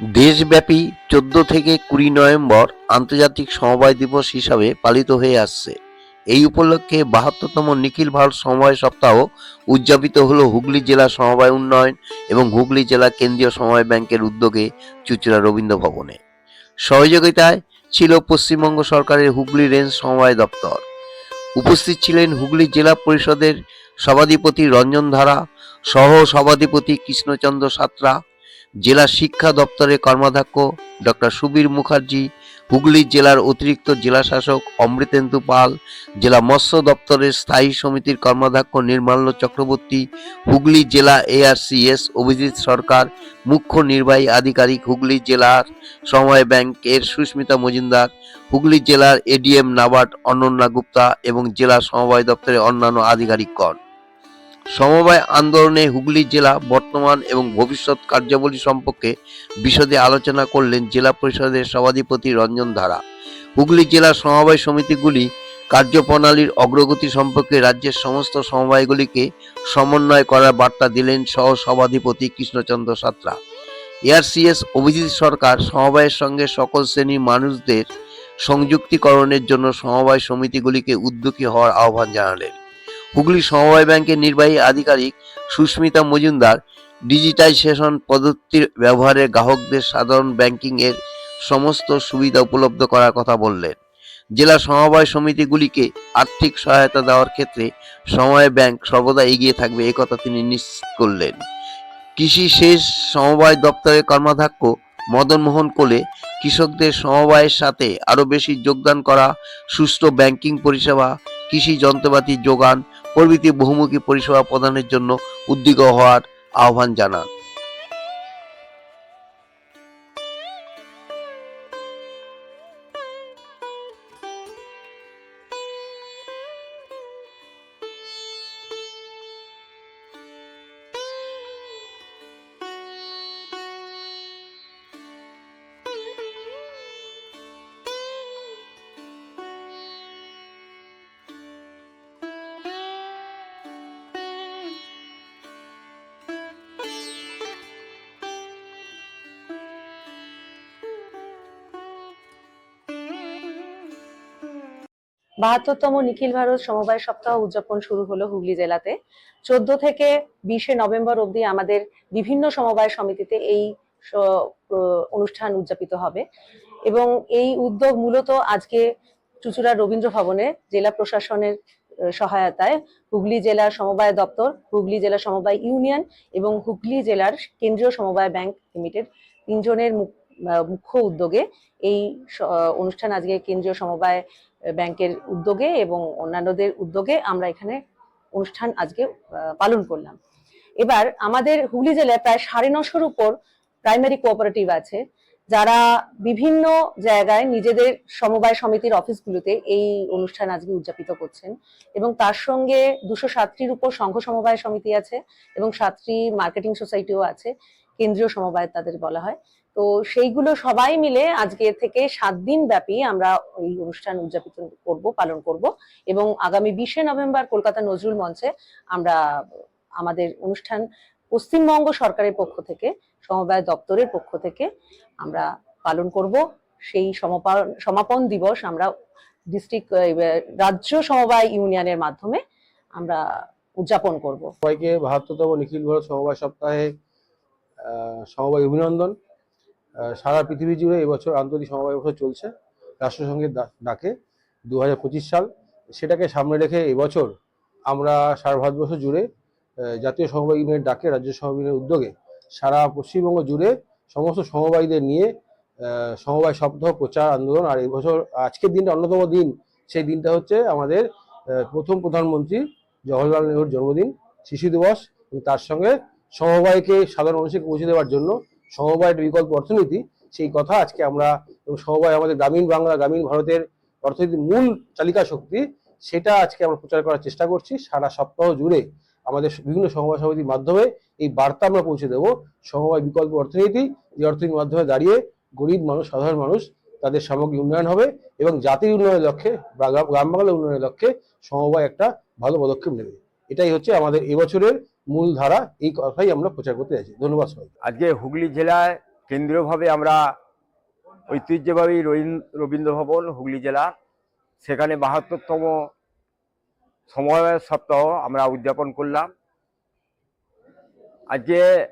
দেশব্যাপী চোদ্দ থেকে কুড়ি নভেম্বর আন্তর্জাতিক সমবায় দিবস হিসাবে পালিত হয়ে আসছে। এই উপলক্ষে বাহাত্তরতম নিখিল ভারত সমবায় সপ্তাহ উদযাপিত হলো হুগলি জেলা সমবায় উন্নয়ন এবং হুগলি জেলা কেন্দ্রীয় সমবায় ব্যাংকের উদ্যোগে চুচুড়া রবীন্দ্র ভবনে। সহযোগিতায় ছিল পশ্চিমবঙ্গ সরকারের হুগলি রেঞ্জ সমবায় দপ্তর। উপস্থিত ছিলেন হুগলি জেলা পরিষদের সভাধিপতি রঞ্জন ধারা সহ সভাধিপতি কৃষ্ণচন্দ্র সাঁতরা জেলা শিক্ষা দপ্তরের কর্মাধ্যক্ষ ডক্টর সুবীর মুখার্জি, হুগলি জেলার অতিরিক্ত জেলাশাসক অমৃতেন্দু পাল, জেলা মৎস্য দপ্তরের স্থায়ী সমিতির কর্মাধ্যক্ষ নির্মাল্য চক্রবর্তী, হুগলি জেলা এআরসিএস, অভিজিৎ সরকার, মুখ্য নির্বাহী আধিকারিক, হুগলি জেলার সময় ব্যাংকের সুস্মিতা মজুমদার, হুগলি জেলার এডিএম নাবার্ড অনন্যা গুপ্তা এবং জেলা সমবায় দপ্তরের অন্যান্য আধিকারিকগণ। সমবায় আন্দোলনে হুগলি জেলা বর্তমান এবং ভবিষ্যৎ কার্যাবলী সম্পর্কে বিশদে আলোচনা করলেন জেলা পরিষদের সভাধিপতি রঞ্জন ধারা। হুগলি জেলা সমবায় সমিতিগুলি কার্যপ্রণালীর অগ্রগতি সম্পর্কে রাজ্যের সমস্ত সমবায়গুলিকে সমন্বয় করার বার্তা দিলেন সহ সভাধিপতি কৃষ্ণচন্দ্র সাঁতরা। এআরসিএস অভিজিৎ সরকার সমবায়ের সঙ্গে সকল শ্রেণির মানুষদের সংযুক্তিকরণের জন্য সমবায় সমিতিগুলিকে উদ্যোগী হওয়ার আহ্বান জানালেন। হুগলি সমবায় ব্যাংকের নির্বাহী আধিকারিক সুস্মিতা মজুমদার ডিজিটাইজেশন পদ্ধতির ব্যবহারে গ্রাহকদের সাধারণ ব্যাংকিং এর সমস্ত সুবিধা উপলব্ধ করার কথা বললেন। জেলা সমবায় সমিতিগুলিকে আর্থিক সহায়তা দেওয়ার ক্ষেত্রে সমবায় ব্যাংক সর্বদা এগিয়ে থাকবে একথা তিনি নিশ্চিত করলেন। কৃষি শেষ সমবায় দপ্তরের কর্মাধ্যক্ষ মদন মোহন কোলে, কৃষকদের সমবায়ের সাথে আরও বেশি যোগদান করা, সুষ্ঠু ব্যাংকিং পরিষেবা কৃষি যন্ত্রপাতি যোগান প্রভৃতি বহুমুখী পরিষেবা প্রদানের জন্য উদ্যোগ হওয়ার আহ্বান জানান। বাহাত্তরতম নিখিল ভারত সমবায় সপ্তাহ উদযাপন শুরু হলো হুগলি জেলাতে। চোদ্দ থেকে বিশে নভেম্বর অবধি আমাদের বিভিন্ন সমবায় সমিতিতে এই অনুষ্ঠান উদযাপিত হবে। এবং এই উদ্যোগ মূলত আজকে চুচুড়া রবীন্দ্র ভবনে জেলা প্রশাসনের সহায়তায় হুগলি জেলার সমবায় দপ্তর, হুগলি জেলা সমবায় ইউনিয়ন এবং হুগলি জেলার কেন্দ্রীয় সমবায় ব্যাংক লিমিটেড তিনজনের মুখ- মুখ্য উদ্যোগে এই অনুষ্ঠান আজকে কেন্দ্রীয় সমবায় ব্যাংকের উদ্যোগে এবং অন্যান্যদের উদ্যোগে আমরা এখানে অনুষ্ঠান আজকে পালন করলাম। এবার আমাদের হুগলি জেলায় প্রায় সাড়ে নশোর উপর প্রাইমারি কোঅপারেটিভ আছে, যারা বিভিন্ন জায়গায় নিজেদের সমবায় সমিতির অফিসগুলোতে এই অনুষ্ঠান আজকে উদযাপিত করছেন এবং তার সঙ্গে দুশো সাতটির উপর সংঘ সমবায় সমিতি আছে এবং সাতটি মার্কেটিং সোসাইটিও আছে, কেন্দ্রীয় সমবায় তাদের বলা হয়। তো সেইগুলো সবাই মিলে আজকে থেকে সাত দিন ব্যাপী আমরা এই অনুষ্ঠান উদযাপিত করব, পালন করব এবং আগামী বিশে নভেম্বর কলকাতা নজরুল মঞ্চে আমরা আমাদের অনুষ্ঠান পশ্চিমবঙ্গ সরকারের পক্ষ থেকে, সমবায় দপ্তরের পক্ষ থেকে আমরা পালন করব। সেই সমাপন সমাপন দিবস আমরা ডিস্ট্রিক্ট রাজ্য সমবায় ইউনিয়নের মাধ্যমে আমরা উদযাপন করব। সবাইকে বাহাত্তরতম নিখিল ভারত সমবায় সপ্তাহে সমবায় অভিনন্দন। সারা পৃথিবী জুড়ে এবছর আন্তর্জাতিক সমবায় বছর চলছে। রাষ্ট্রসংঘের ডাকে দু হাজার পঁচিশ সাল। সেটাকে সামনে রেখে এবছর আমরা সারা ভারতবর্ষ জুড়ে জাতীয় সমবায় ইউনিয়নের ডাকে, রাজ্য সমবায় ইউনিয়নের উদ্যোগে সারা পশ্চিমবঙ্গ জুড়ে সমস্ত সমবায়ীদের নিয়ে সমবায় সপ্তাহ প্রচার, আন্দোলন আর এবছর আজকের দিনটা অন্যতম দিন। সেই দিনটা হচ্ছে আমাদের প্রথম প্রধানমন্ত্রী জওহরলাল নেহরুর জন্মদিন, শিশু দিবস তার সঙ্গে সমবায়কে সাধারণ মানুষকে পৌঁছে দেওয়ার জন্য সমবায়ের বিকল্প অর্থনীতি, সেই কথা আজকে আমরা সমবায় আমাদের গ্রামীণ বাংলা, গ্রামীণ ভারতের অর্থনীতির মূল চালিকা শক্তি, সেটা আজকে আমরা প্রচার করার চেষ্টা করছি। সারা সপ্তাহ জুড়ে আমাদের বিভিন্ন সমবায় সমিতির মাধ্যমে এই বার্তা আমরা পৌঁছে দেবো। সমবায় বিকল্প অর্থনীতি, যে অর্থনীতির মাধ্যমে দাঁড়িয়ে গরিব মানুষ, সাধারণ মানুষ তাদের সামগ্রিক উন্নয়ন হবে এবং জাতির উন্নয়নের লক্ষ্যে গ্রাম বাংলার উন্নয়নের লক্ষ্যে সমবায় একটা ভালো পদক্ষেপ নেবে। এটাই হচ্ছে আমাদের এবছরের মূল ধারা এই কথাই আমরা প্রচার করতে যাচ্ছি। ধন্যবাদ সবাই আজকে হুগলি জেলায় কেন্দ্রীয়ভাবে আমরা ঐতিহ্যবাহী রবীন- রবীন্দ্র ভবন হুগলি জেলা, সেখানে বাহাত্তরতম সমবায় সপ্তাহ আমরা উদযাপন করলাম। আজকে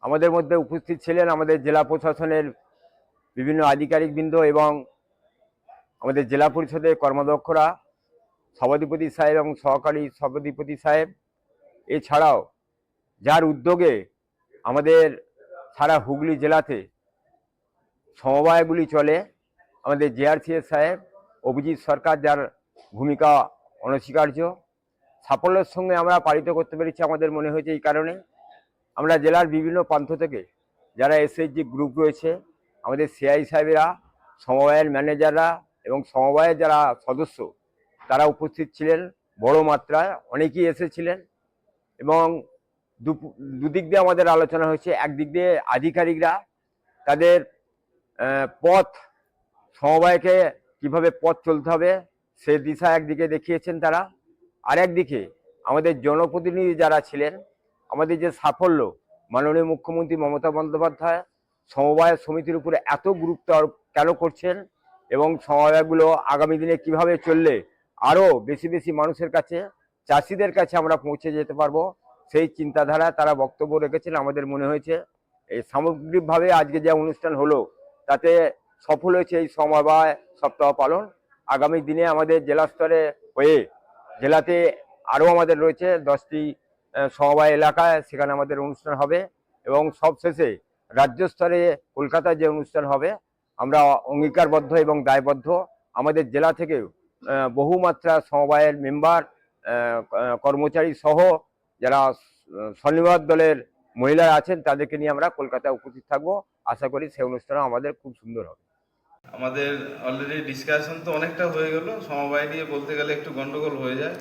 আমাদের মধ্যে উপস্থিত ছিলেন আমাদের জেলা প্রশাসনের বিভিন্ন আধিকারিকবৃন্দ এবং আমাদের জেলা পরিষদের কর্মদক্ষরা সভাধিপতি সাহেব এবং সহকারী সভাধিপতি সাহেব। এছাড়াও যার উদ্যোগে আমাদের সারা হুগলি জেলাতে সমবায়গুলি চলে, আমাদের জেআরসিএস সাহেব, অভিজিৎ সরকার যার ভূমিকা অনস্বীকার্য। সাফল্যের সঙ্গে আমরা পালিত করতে পেরেছি আমাদের মনে হয়েছে এই কারণে। আমরা জেলার বিভিন্ন প্রান্ত থেকে যারা এসএইচজি গ্রুপ রয়েছে, আমাদের সিআই সাহেবেরা, সমবায়ের ম্যানেজাররা এবং সমবায়ের যারা সদস্য তারা উপস্থিত ছিলেন, বড় মাত্রায় অনেকেই এসেছিলেন এবং দু- দুদিক দিয়ে আমাদের আলোচনা হয়েছে, একদিক দিয়ে আধিকারিকরা তাদের পথ, সমবায়কে কীভাবে পথ চলতে হবে সে দিশা একদিকে দেখিয়েছেন তারা। আর একদিকে আমাদের জনপ্রতিনিধি যারা ছিলেন, আমাদের যে সাফল্য, মাননীয় মুখ্যমন্ত্রী মমতা বন্দ্যোপাধ্যায় সমবায় সমিতির উপরে এত গুরুত্ব আরোপ কেন করছেন এবং সমবায়গুলো আগামী দিনে কীভাবে চললে আরও বেশি বেশি মানুষের কাছে, চাষিদের কাছে আমরা পৌঁছে যেতে পারব। সেই চিন্তাধারা তারা বক্তব্য রেখেছেন, আমাদের মনে হয়েছে। এই সামগ্রিকভাবে আজকে যে অনুষ্ঠান হলো, তাতে সফল হয়েছে এই সমবায় সপ্তাহ পালন। আগামী দিনে আমাদের জেলা স্তরে হয়ে জেলাতে আরও আমাদের রয়েছে দশটি সমবায় এলাকায় সেখানে আমাদের অনুষ্ঠান হবে এবং সবশেষে রাজ্য স্তরে কলকাতায় যে অনুষ্ঠান হবে, আমরা অঙ্গীকারবদ্ধ এবং দায়বদ্ধ। আমাদের জেলা থেকেও বহুমাত্রা সমবায়ের মেম্বার কর্মচারী সহ যারা স্বনির্ভর দলের মহিলারা আছেন, তাদেরকে নিয়ে আমরা কলকাতায় উপস্থিত থাকব। আশা করি সেই অনুষ্ঠান আমাদের খুব সুন্দর হবে। আমাদের অলরেডি ডিসকাশন তো অনেকটা হয়ে গেল। সমবায় নিয়ে বলতে গেলে একটু গন্ডগোল হয়ে যায়।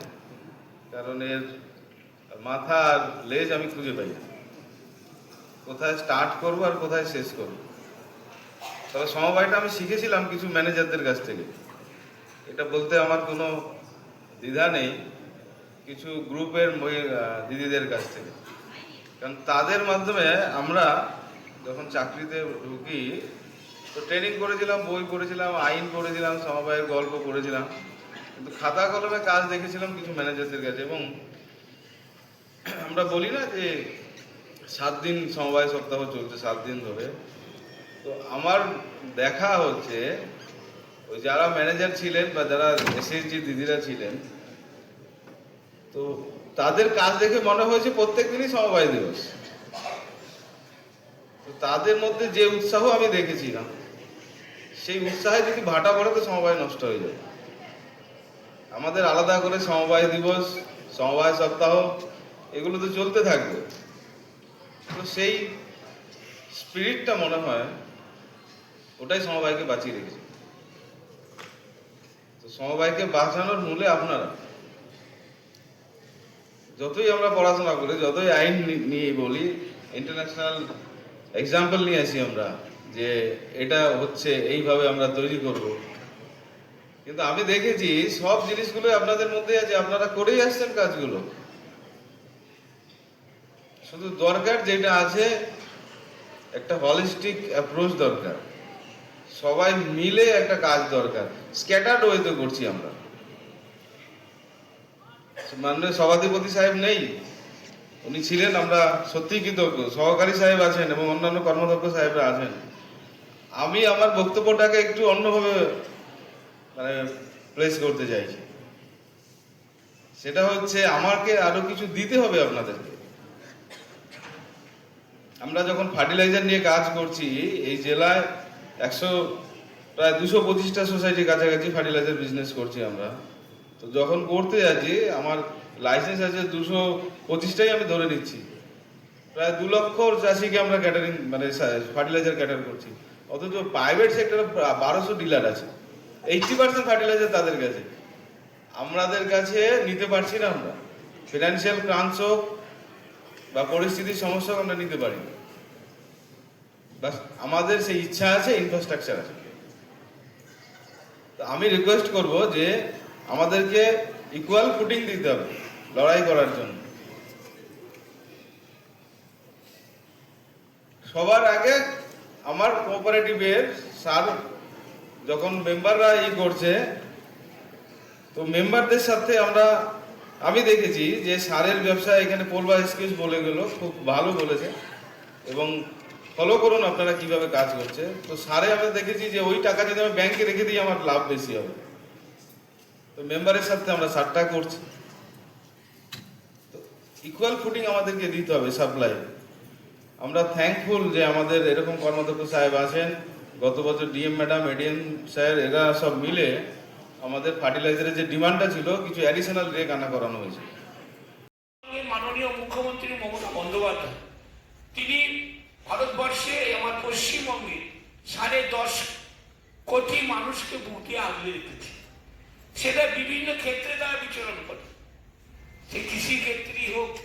কারণ এর মাথা আর লেজ আমি খুঁজে পাই। কোথায় স্টার্ট করব আর কোথায় শেষ করব? তবে সমবায়টা আমি শিখেছিলাম কিছু ম্যানেজারদের কাছ থেকে। এটা বলতে আমার কোনো দ্বিধা নেই, কিছু গ্রুপের দিদিদের কাছ থেকে। কারণ তাদের মাধ্যমে আমরা যখন চাকরিতে ঢুকি, তো ট্রেনিং করেছিলাম, বই পড়েছিলাম, আইন পড়েছিলাম, সমবায়ের গল্প পড়েছিলাম। কিন্তু খাতা কলমে কাজ দেখেছিলাম কিছু ম্যানেজারদের কাছে এবং আমরা বলি না যে সাত দিন সমবায় সপ্তাহ চলছে, সাত দিন ধরে। তো আমার দেখা হচ্ছে ওই যারা ম্যানেজার ছিলেন বা যারা এসএসজি দিদিরা ছিলেন, তো তাদের কাজ দেখে মনে হয়েছে প্রত্যেক দিনই সমবায় দিবস। তো তাদের মধ্যে যে উৎসাহ আমি দেখেছিলাম, সেই উৎসাহে যদি ভাটা পড়ে তো সমবায় নষ্ট হয়ে যায়। আমাদের আলাদা করে সমবায় দিবস, সমবায় সপ্তাহ, এগুলো তো চলতে থাকবে। তো সেই স্পিরিটটা মনে হয়, ওটাই সমবায়কে বাঁচিয়ে রেখেছে। সমবায়কে বাঁচানোর মূলে আপনারা। যতই আমরা পড়াশোনা করি, যতই আইন নিয়ে বলি ইন্টারন্যাশনাল এক্সাম্পল নিয়ে আসি আমরা, যে এটা হচ্ছে, এইভাবে আমরা তৈরি করব। কিন্তু আমি দেখেছি, সব জিনিসগুলো আপনাদের মধ্যে আছে, আপনারা করেই আসছেন কাজগুলো। শুধু দরকার যেটা আছে, একটা হলিস্টিক অ্যাপ্রোচ দরকার। সবাই মিলে একটা কাজ দরকার। স্ক্যাটার্ড ওয়েতে করছি আমরা। মাননীয় সভাধিপতি সাহেব নেই। উনি ছিলেন আমরা সত্যিই কৃতজ্ঞ। সহকারী সাহেব আছেন এবং অন্যান্য কর্মদক্ষ সাহেবরা আছেন। আমি আমার বক্তব্যটাকে একটু অন্যভাবে মানে প্লেস করতে চাইছি। সেটা হচ্ছে আমাকে আরও কিছু দিতে হবে আপনাদেরকে। আমরা যখন ফার্টিলাইজার নিয়ে কাজ করছি, এই জেলায় একশো, প্রায় দুশো পঁচিশটা সোসাইটির কাছাকাছি ফার্টিলাইজার বিজনেস করছি আমরা। তো যখন করতে যাচ্ছি, আমার লাইসেন্স আছে দুশো পঁচিশটাই আমি ধরে নিচ্ছি। প্রায় দু লক্ষ চাষিকে আমরা ক্যাটারিং মানে ফার্টিলাইজার ক্যাটার করছি। অথচ প্রাইভেট সেক্টরে বারোশো ডিলার আছে। এইটটি পার্সেন্ট ফার্টিলাইজার তাদের কাছে। আমাদের কাছে নিতে পারছি না আমরা। ফিনান্সিয়াল ক্রাঞ্চ হোক বা পরিস্থিতির সমস্যা আমরা নিতে পারি না। বাস, আমাদের সেই ইচ্ছা আছে ইনফ্রাস্ট্রাকচার আছে। তো আমি রিকোয়েস্ট করব যে আমাদেরকে ইকুয়াল ফুটিং দিতে হবে, লড়াই করার জন্য। সবার আগে আমার কোঅপারেটিভের সার যখন মেম্বাররা ই করছে, তো মেম্বারদের সাথে আমরা, আমি দেখেছি যে সারের ব্যবসা এখানে পোলবা এক্সকিউজ বলে গেল, খুব ভালো বলেছে। এবং ফলো করুন আপনারা কীভাবে কাজ করছে। তো সারে আমরা দেখেছি যে ওই টাকা যদি আমি ব্যাংকে রেখে দিই, আমার লাভ বেশি হবে। তো মেম্বারের সাথে আমরা সারটা করছি। ইকুয়াল ফুটিং আমাদেরকে দিতে হবে সাপ্লাই আমরা থ্যাঙ্কফুল যে আমাদের এরকম কর্মাধ্যক্ষ সাহেব আছেন। গত বছর ডিএম ম্যাডাম এডিএম স্যার, এরা সব মিলে আমাদের ফার্টিলাইজারের যে ডিমান্ডটা ছিল, কিছু অ্যাডিশনাল রেক আনা করানো হয়েছে। মাননীয় মুখ্যমন্ত্রী মমতা বন্দ্যোপাধ্যায়, তিনি ভারতবর্ষে আমার পশ্চিমবঙ্গে সাড়ে দশ কোটি মানুষকে বুকে আগলে রেখেছে। সেটা বিভিন্ন ক্ষেত্রে তারা বিচরণ করে। সে কৃষি ক্ষেত্রেই হোক,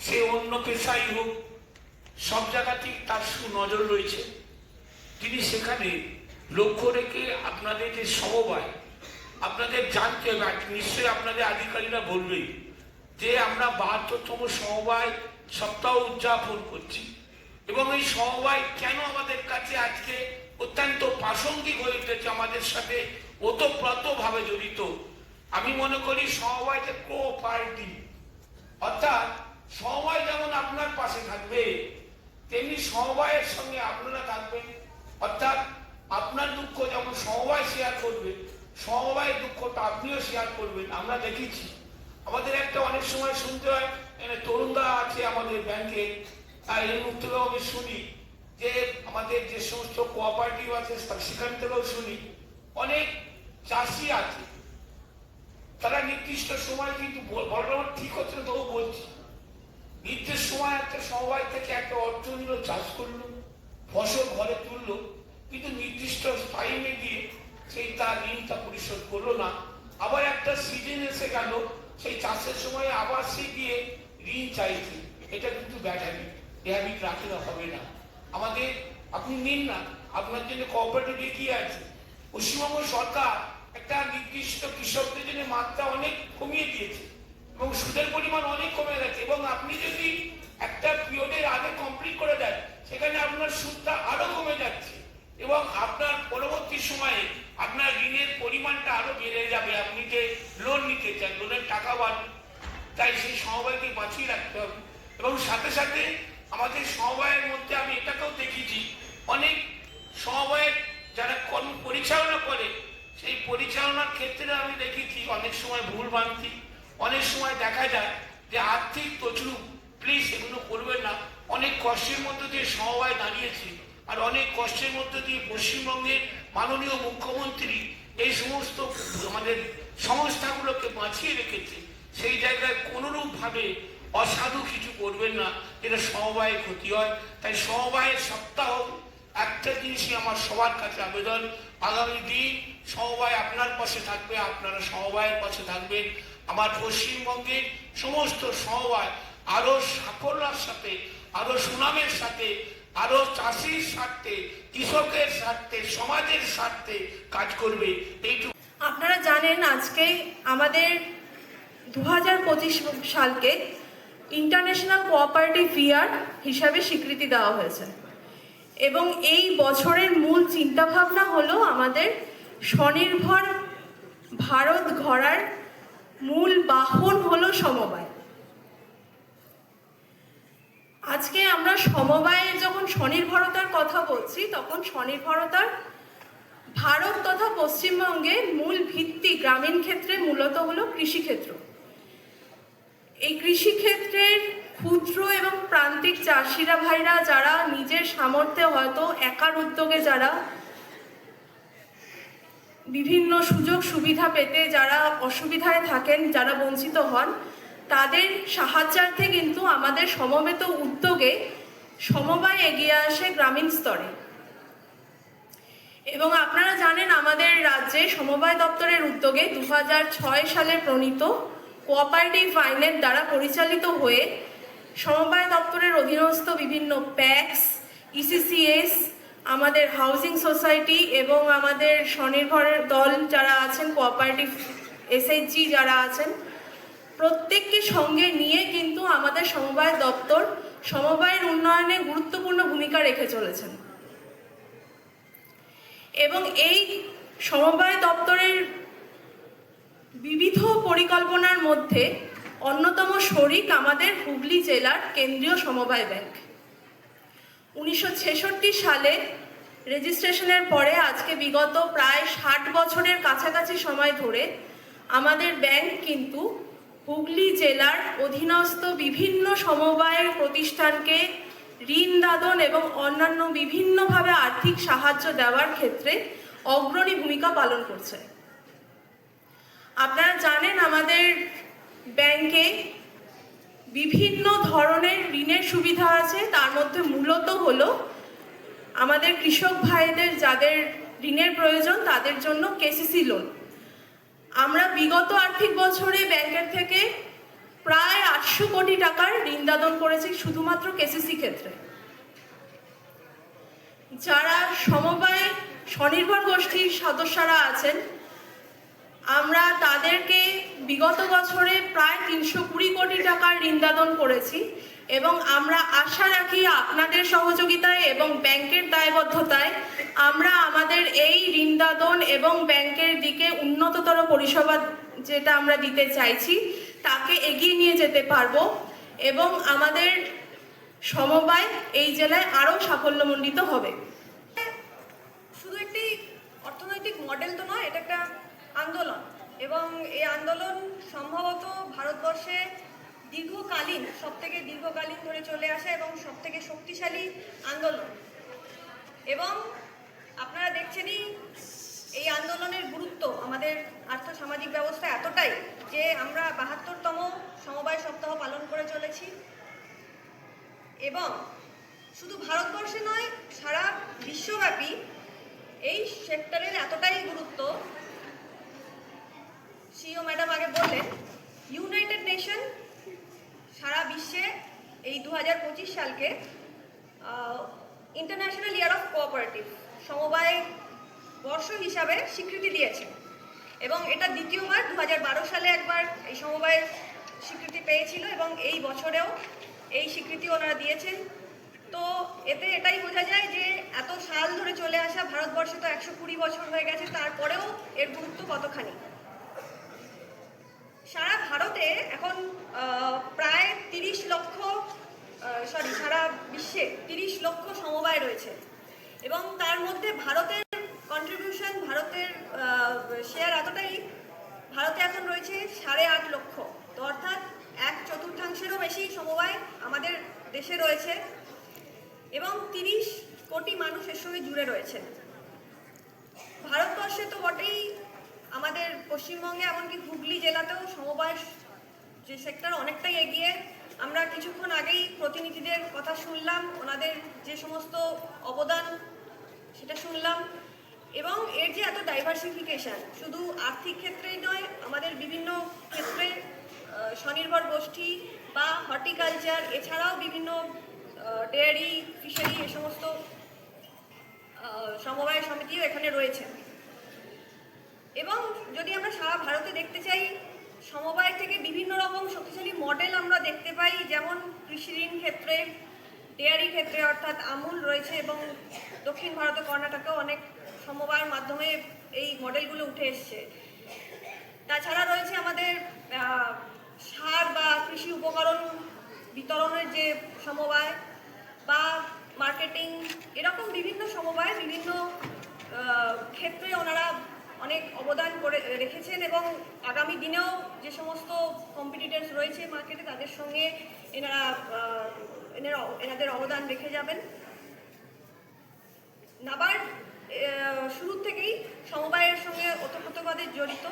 সে অন্য পেশাই হোক, সব জায়গাতেই তার সুনজর রয়েছে। তিনি সেখানে লক্ষ্য রেখে আপনাদের যে সমবায়, আপনাদের জানতে হবে নিশ্চয়ই আপনাদের আধিকারিকরা বলবেই যে আমরা বাহাত্তরতম সমবায় সপ্তাহ উদযাপন করছি। এবং এই সমবায় কেন আমাদের কাছে আজকে অত্যন্ত প্রাসঙ্গিক হয়ে উঠেছে আমাদের সাথে ওতপ্রোতভাবে জড়িত? আমি মনে করি সমবায়টা কোঅপারেটিভ অর্থাৎ সবাই যেমন আপনার পাশে থাকবে, তেমনি সমবায়ের সঙ্গে আপনারা থাকবেন। অর্থাৎ আপনার দুঃখ যেমন সবাই শেয়ার করবে সবাই দুঃখটা আপনিও শেয়ার করবেন, আমরা দেখেছি। আমাদের একটা অনেক সময় শুনতে হয় তরুণদা আছে আমাদের ব্যাংকে আর এই মুখ আমি শুনি যে আমাদের যে সমস্ত কোঅপারেটিভ আছে সেখান থেকেও শুনি, অনেক চাষি আছে। তারা নির্দিষ্ট সময় কিন্তু বল- ঠিক হচ্ছে না, তবু বলছি। নির্দিষ্ট সময় একটা সমবায় থেকে একটা অর্থ নিল, চাষ করল, ফসল ঘরে তুললো, কিন্তু নির্দিষ্ট টাইমে গিয়ে সেই তার ঋণটা পরিশোধ করল না। আবার একটা সিজন এসে গেল, সেই চাষের সময় আবার সে গিয়ে ঋণ চাইছে। এটা কিন্তু হ্যাবিট এ হ্যাবিট রাখলে হবে না। আমাদের, আপনি নিন না, আপনার জন্য কোঅপারেটিভ এগিয়ে আছে? পশ্চিমবঙ্গ সরকার একটা নির্দিষ্ট কৃষকদের জন্য মাত্রা অনেক কমিয়ে দিয়েছে এবং সুদের পরিমাণ অনেক কমে গেছে এবং আপনি যদি একটা পিরিয়ডের আগে কমপ্লিট করে দেন, সেখানে আপনার সুদটা আরও কমে যাচ্ছে এবং আপনার পরবর্তী সময়ে আপনার ঋণের পরিমাণটা আরও বেড়ে যাবে। আপনি যে লোন নিতে চান লোনের টাকা বাড়বে তাই সেই সমবায়কে বাঁচিয়ে রাখতে হবে। এবং সাথে সাথে আমাদের সমবায়ের মধ্যে আমি এটাকেও দেখেছি। অনেক সমবায়ের যারা কর্ম পরিচালনা করে, সেই পরিচালনার ক্ষেত্রে আমি দেখেছি অনেক সময় ভুল ভ্রান্তি, অনেক সময় দেখা যায় যে আর্থিক তছরূপ প্লিজ এগুলো করবেন না। অনেক কষ্টের মধ্যে দিয়ে সমবায় দাঁড়িয়েছে আর অনেক কষ্টের মধ্যে দিয়ে পশ্চিমবঙ্গের মাননীয় মুখ্যমন্ত্রী এই সমস্ত আমাদের সংস্থাগুলোকে বাঁচিয়ে রেখেছে। সেই জায়গায় কোনোরূপ ভাবে অসাধু কিছু করবেন না এটা সমবায়ে ক্ষতি হয়। তাই সমবায়ের সপ্তাহ, একটা জিনিসই আমার সবার কাছে আবেদন। আগামী দিন সমবায় আপনার পাশে থাকবে, আপনারা সমবায়ের পাশে থাকবেন। আমার পশ্চিমবঙ্গের সমস্ত সমবায় আরও সাফল্যের সাথে, আরও সুনামের সাথে, আরও চাষির স্বার্থে, কৃষকের স্বার্থে, সমাজের স্বার্থে কাজ করবে। এইটুকু। আপনারা জানেন আজকে আমাদের দু হাজার পঁচিশ সালকে ইন্টারন্যাশনাল কোঅপারেটিভ ইয়ার হিসাবে স্বীকৃতি দেওয়া হয়েছে। এবং এই বছরের মূল চিন্তাভাবনা হলো আমাদের স্বনির্ভর ভারত গড়ার মূল বাহন হলো সমবায়। আজকে আমরা সমবায়ে যখন স্বনির্ভরতার কথা বলছি, তখন স্বনির্ভরতার ভারত তথা পশ্চিমবঙ্গে মূল ভিত্তি গ্রামীণ ক্ষেত্রে মূলত হলো কৃষিক্ষেত্র। এই কৃষিক্ষেত্রের ক্ষুদ্র এবং প্রান্তিক চাষিরা ভাইরা যারা নিজের সামর্থ্যে হয়তো একার উদ্যোগে যারা বিভিন্ন সুযোগ সুবিধা পেতে যারা অসুবিধায় থাকেন, যারা বঞ্চিত হন, তাদের সাহায্যার্থে কিন্তু আমাদের সমবেত উদ্যোগে সমবায় এগিয়ে আসে গ্রামীণ স্তরে। এবং আপনারা জানেন আমাদের রাজ্যে সমবায় দপ্তরের উদ্যোগে দু হাজার ছয় সালে প্রণীত কোঅপারেটিভ আইনের দ্বারা পরিচালিত হয়ে সমবায় দপ্তরের অধীনস্থ বিভিন্ন প্যাক্স ইসিসিএস আমাদের হাউজিং সোসাইটি এবং আমাদের স্বনির্ভর দল যারা আছেন, কোঅপারেটিভ এসএইচজি যারা আছেন, প্রত্যেককে সঙ্গে নিয়ে কিন্তু আমাদের সমবায় দপ্তর সমবায়ের উন্নয়নে গুরুত্বপূর্ণ ভূমিকা রেখে চলেছেন। এবং এই সমবায় দপ্তরের বিবিধ পরিকল্পনার মধ্যে অন্যতম শরিক আমাদের হুগলি জেলার কেন্দ্রীয় সমবায় ব্যাংক। উনিশশো ছেষট্টি সালে রেজিস্ট্রেশনের পরে আজকে বিগত প্রায় ষাট বছরের কাছাকাছি সময় ধরে আমাদের ব্যাংক কিন্তু হুগলি জেলার অধীনস্থ বিভিন্ন সমবায়ের প্রতিষ্ঠানকে ঋণ, দাদন এবং অন্যান্য বিভিন্নভাবে আর্থিক সাহায্য দেওয়ার ক্ষেত্রে অগ্রণী ভূমিকা পালন করছে। আপনারা জানেন আমাদের ব্যাংকে বিভিন্ন ধরনের ঋণের সুবিধা আছে, তার মধ্যে মূলত হলো আমাদের কৃষক ভাইদের যাদের ঋণের প্রয়োজন, তাদের জন্য কেসিসি লোন আমরা বিগত আর্থিক বছরে ব্যাংকের থেকে প্রায় আটশো কোটি টাকার ঋণ দাদন করেছি শুধুমাত্র কেসিসি ক্ষেত্রে। যারা সমবায় স্বনির্ভর গোষ্ঠীর সদস্যরা আছেন আমরা তাদেরকে বিগত বছরে প্রায় তিনশো কুড়ি কোটি টাকার ঋণদাদন করেছি এবং আমরা আশা রাখি আপনাদের সহযোগিতায় এবং ব্যাংকের দায়বদ্ধতায় আমরা আমাদের এই ঋণদাদন এবং ব্যাংকের দিকে উন্নততর পরিষেবা যেটা আমরা দিতে চাইছি, তাকে এগিয়ে নিয়ে যেতে পারব এবং আমাদের সমবায় এই জেলায় আরও সাফল্যমণ্ডিত হবে। শুধু একটি অর্থনৈতিক মডেল তো নয়, এটা একটা আন্দোলন। এবং এই আন্দোলন সম্ভবত ভারতবর্ষে দীর্ঘকালীন সব থেকে দীর্ঘকালীন ধরে চলে আসা এবং সব থেকে শক্তিশালী আন্দোলন। এবং আপনারা দেখছেনই এই আন্দোলনের গুরুত্ব, আমাদের আর্থ সামাজিক ব্যবস্থা এতটাই যে আমরা বাহাত্তরতম সমবায় সপ্তাহ পালন করে চলেছি। এবং শুধু ভারতবর্ষে নয়, সারা বিশ্বব্যাপী এই সেক্টরের এতটাই গুরুত্ব সিও ম্যাডাম আগে বললেন ইউনাইটেড নেশন সারা বিশ্বে এই দু হাজার পঁচিশ সালকে ইন্টারন্যাশনাল ইয়ার অফ কোঅপারেটিভ সমবায় বর্ষ হিসাবে স্বীকৃতি দিয়েছে। এবং এটা দ্বিতীয়বার দু হাজার বারো সালে একবার এই সমবায় স্বীকৃতি পেয়েছিল এবং এই বছরেও এই স্বীকৃতি ওনারা দিয়েছেন। তো এতে এটাই বোঝা যায় যে এত সাল ধরে চলে আসা ভারতবর্ষে তো একশো কুড়ি বছর হয়ে গেছে, তারপরেও এর গুরুত্ব কতখানি? সারা ভারতে এখন প্রায় তিরিশ লক্ষ সরি সারা বিশ্বে তিরিশ লক্ষ সমবায় রয়েছে। এবং তার মধ্যে ভারতের কন্ট্রিবিউশন ভারতের শেয়ার এতটাই, ভারতে এখন রয়েছে সাড়ে আট লক্ষ। তো অর্থাৎ এক চতুর্থাংশেরও বেশি সমবায় আমাদের দেশে রয়েছে। এবং তিরিশ কোটি মানুষ এর সঙ্গে জুড়ে রয়েছে। ভারতবর্ষে তো বটেই আমাদের পশ্চিমবঙ্গে, এমনকি হুগলি জেলাতেও সমবায় যে সেক্টর অনেকটাই এগিয়ে। আমরা কিছুক্ষণ আগেই প্রতিনিধিদের কথা শুনলাম, ওনাদের যে সমস্ত অবদান সেটা শুনলাম। এবং এর যে এত ডাইভার্সিফিকেশন শুধু আর্থিক ক্ষেত্রেই নয়, আমাদের বিভিন্ন ক্ষেত্রে স্বনির্ভর গোষ্ঠী বা হর্টিকালচার, এছাড়াও বিভিন্ন ডেয়ারি, ফিশারি, এ সমস্ত সমবায় সমিতিও এখানে রয়েছে। এবং যদি আমরা সারা ভারতে দেখতে চাই, সমবায় থেকে বিভিন্ন রকম শক্তিশালী মডেল আমরা দেখতে পাই, যেমন কৃষি ঋণ ক্ষেত্রে ডেয়ারি ক্ষেত্রে অর্থাৎ আমুল রয়েছে এবং দক্ষিণ ভারতে কর্ণাটকেও অনেক সমবায়ের মাধ্যমে এই মডেলগুলো উঠে এসছে। তাছাড়া রয়েছে আমাদের সার বা কৃষি উপকরণ বিতরণের যে সমবায় বা মার্কেটিং এরকম বিভিন্ন সমবায় বিভিন্ন ক্ষেত্রে ওনারা অনেক অবদান করে রেখেছেন এবং আগামী দিনেও যে সমস্ত কম্পিটিটার্স রয়েছে মার্কেটে তাদের সঙ্গে এনারা এনারা এনাদের অবদান রেখে যাবেন। নাবার্ড আহ, শুরু থেকেই সমবায়ের সঙ্গে ওতপ্রোতভাবে জড়িত।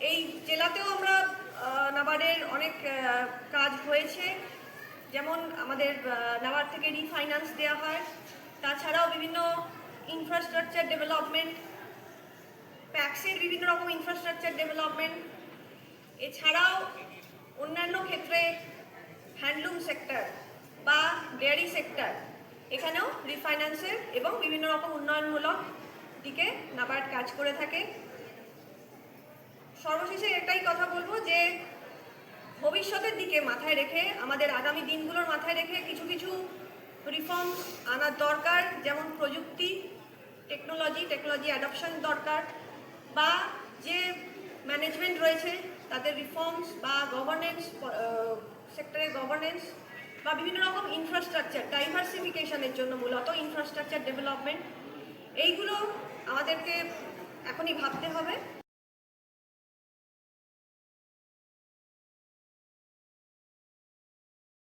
এই জেলাতেও আমরা নাবার্ডের অনেক কাজ হয়েছে। যেমন আমাদের নাবার্ড থেকে রিফাইন্যান্স দেওয়া হয়। তাছাড়াও বিভিন্ন ইনফ্রাস্ট্রাকচার ডেভেলপমেন্ট প্যাক্সের বিভিন্ন রকম ইনফ্রাস্ট্রাকচার ডেভেলপমেন্ট এছাড়াও অন্যান্য ক্ষেত্রে হ্যান্ডলুম সেক্টর বা ডেয়ারি সেক্টর এখানেও রিফাইন্যান্সের এবং বিভিন্ন রকম উন্নয়নমূলক দিকে নাবার্ড কাজ করে থাকে। সর্বশেষে এটাই কথা বলব যে, ভবিষ্যতের দিকে মাথায় রেখে, আমাদের আগামী দিনগুলোর মাথায় রেখে কিছু কিছু রিফর্ম আনার দরকার, যেমন প্রযুক্তি টেকনোলজি টেকনোলজি অ্যাডপশন দরকার বা যে ম্যানেজমেন্ট রয়েছে, তাদের রিফর্মস বা গভর্নেন্স সেক্টরের গভর্নেন্স বা বিভিন্ন রকম ইনফ্রাস্ট্রাকচার ডাইভার্সিফিকেশনের জন্য মূলত ইনফ্রাস্ট্রাকচার ডেভেলপমেন্ট এইগুলো আমাদেরকে এখনই ভাবতে হবে।